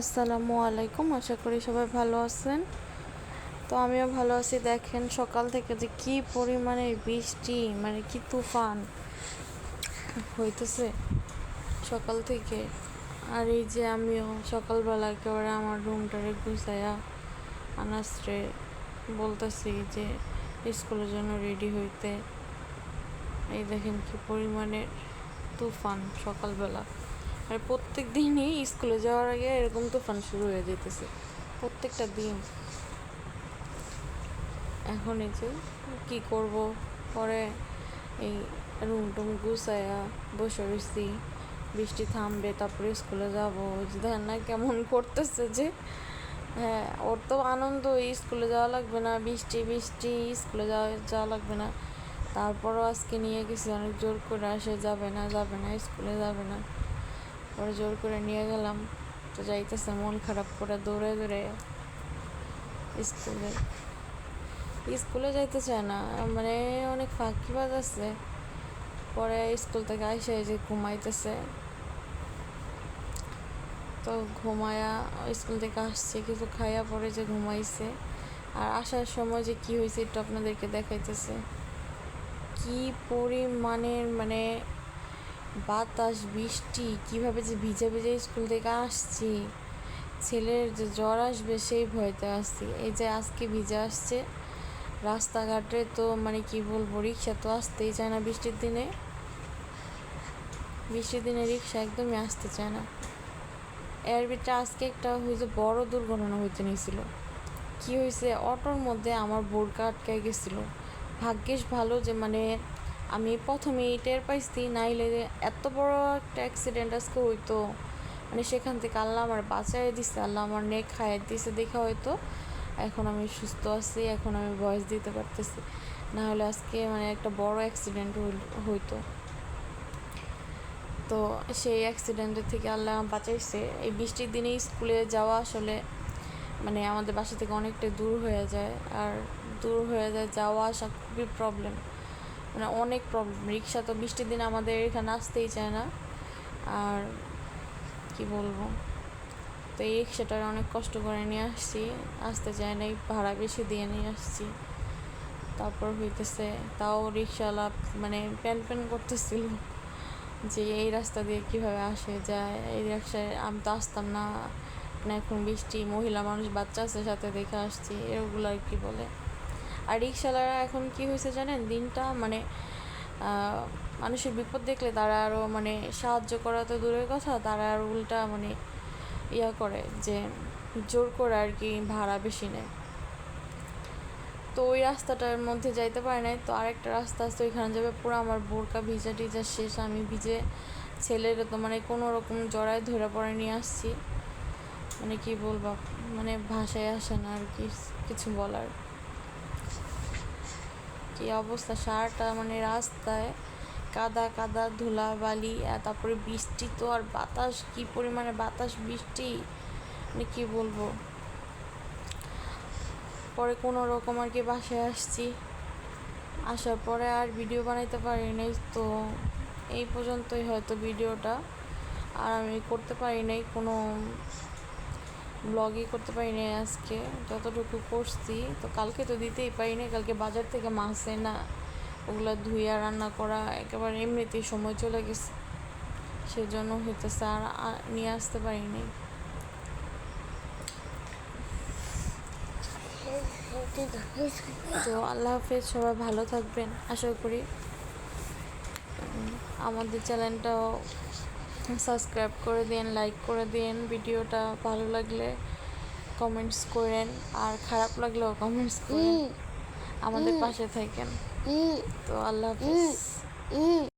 আসসালামু আলাইকুম, আশা করি সবাই ভালো আছেন। তো আমিও ভালো আছি। দেখেন সকাল থেকে যে কি পরিমাণে বৃষ্টি মানে কি তুফান হইতেছে সকাল থেকে। আর এই যে আমিও সকালবেলা একেবারে আমার রুমটারে গুছাইয়া আনাসরে বলতেছি যে স্কুলের জন্য রেডি হইতে। এই দেখেন কি পরিমাণের তুফান সকালবেলা। আর প্রত্যেক দিনই স্কুলে যাওয়ার আগে এরকম তুফান শুরু হয়ে যেতেছে। প্রত্যেকটা দিন। এখন এই যে কী করব? পরে এই রুম টুম গুছায়া বসে রয়েছি বৃষ্টি থামবে, তারপরে স্কুলে যাব। দেখেন না কেমন করতেছে যে। হ্যাঁ ওর তো আনন্দ, স্কুলে যাওয়া লাগবে না। বৃষ্টি বৃষ্টি, স্কুলে যাওয়া যাওয়া লাগবে না। তারপরও আজকে নিয়ে গেছি অনেক জোর করে। আসে যাবে না যাবে না, স্কুলে যাবে না। পরে জোর করে নিয়ে গেলাম। তো যাইতেছে, মন খারাপ করে দৌড়ে দৌড়ে স্কুলে। স্কুলে যাইতে চায় না মানে অনেক ফাঁকিবাজ আছে পরে স্কুল থেকে আইসে যে ঘুমাইতেছে। তো ঘুমায়া স্কুল থেকে আসছে, কিছু খাইয়া পরে যে ঘুমাইছে। আর আসার সময় যে কি হয়েছে একটু আপনাদেরকে দেখাইতেছে। কি পরিমাণের মানে বাতাস, বৃষ্টি, কীভাবে যে ভিজে ভিজে স্কুল থেকে আসছি, ছেলের যে জ্বর আসবে সেই ভয়তে আসছি। এই যে আজকে ভিজে আসছে, রাস্তাঘাটে তো মানে কি বলব, রিক্সা তো আসতেই চায় না বৃষ্টির দিনে। বৃষ্টির দিনে রিক্সা একদমই আসতে চায় না। এর ভিতরে আজকে একটা হয়েছে বড় দুর্ঘটনা হইতে নিয়েছিল কি হয়েছে অটোর মধ্যে আমার বোরকা আটকায় গেছিল। ভাগ্যিস ভালো যে মানে আমি প্রথমে টের পাইছি, নাইলে এত বড় একটা অ্যাক্সিডেন্ট আজকে হইতো। মানে সেখান থেকে আল্লাহ আমার বাঁচাই দিছে, আল্লাহ আমার নেক খায় দিছে দেখা হয়তো। এখন আমি সুস্থ আছি, এখন আমি ভয়েস দিতে পারতেছি। না হলে আজকে মানে একটা বড় অ্যাক্সিডেন্ট হইতো। তো সেই অ্যাক্সিডেন্টের থেকে আল্লাহ বাঁচাইছে। এই বৃষ্টির দিনে স্কুলে যাওয়া আসলে মানে আমাদের বাসা থেকে অনেকটা দূর হয়ে যায়। আর দূর হয়ে যায় যাওয়া আসা খুবই প্রবলেম মানে অনেক প্রবলেম রিক্সা তো বৃষ্টির দিন আমাদের এখানে আসতেই চায় না। আর কি বলব? তো এই রিক্সাটার অনেক কষ্ট করে নিয়ে আসছি। আসতে চায় না এই ভাড়া বেশি দিয়ে নিয়ে আসছি। তারপর হইতেছে তাও রিক্সাওয়ালা মানে প্যান প্যান করতেছিল যে এই রাস্তা দিয়ে কীভাবে আসে যায়? এই রিক্সায় আমি তো আসতাম না। না এখন বৃষ্টি, মহিলা মানুষ, বাচ্চা আছে সাথে দেখে আসছি। এগুলো আর কি বলে? আর রিক্সাওয়ালারা এখন কি হয়েছে জানেন? দিনটা মানে মানুষের বিপদ দেখলে তারা আরও মানে সাহায্য করা তো দূরের কথা, তারা আর উল্টা মানে ইয়া করে যে জোর করে আর কি ভাড়া বেশি নেয়। তো ওই রাস্তাটার মধ্যে যাইতে পারে নাই। তো আরেকটা রাস্তা আসতে ওইখানে যাবে পুরো আমার বোরকা ভিজা টিজা শেষ, আমি ভিজে ছেলের তো মানে কোনো রকম জড়ায় ধরে পড়ে নিয়ে আসছি। মানে কি বলব মানে ভাষায় আসে না আর কি, কিছু বলার। কি অবস্থা? সারাটা মানে রাস্তায় কাদা কাদা ধুলা বালি তারপরে বৃষ্টি তো, আর বাতাস, কি পরিমাণে বাতাস, বৃষ্টি? মানে কি বলব? পরে কোনো রকম আর কি বাসায় আসছি। আসার পরে আর ভিডিও বানাইতে পারি নাই, তো এই পর্যন্তই হয়তো ভিডিওটা আর আমি করতে পারি নাই কোনো ব্লগই করতে পারি নাই আজকে, যতটুকু করছি। তো কালকে তো দিতেই পারি নাই কালকে বাজার থেকে মাছ না ওগুলো ধুইয়া রান্না করা একেবারে এমনিতেই সময় চলে গেছে। সেজন্য হইতেছে আর নিয়ে আসতে পারি নাই তো আল্লাহ হাফেজ, সবাই ভালো থাকবেন। আশা করি আমাদের চ্যানেলটাও সাবস্ক্রাইব করে দিন লাইক করে দিন ভিডিওটা ভালো লাগলে কমেন্টস করেন আর খারাপ লাগলেও কমেন্টস করেন। আমাদের পাশে থাকেন। তো আল্লাহ হাফেজ।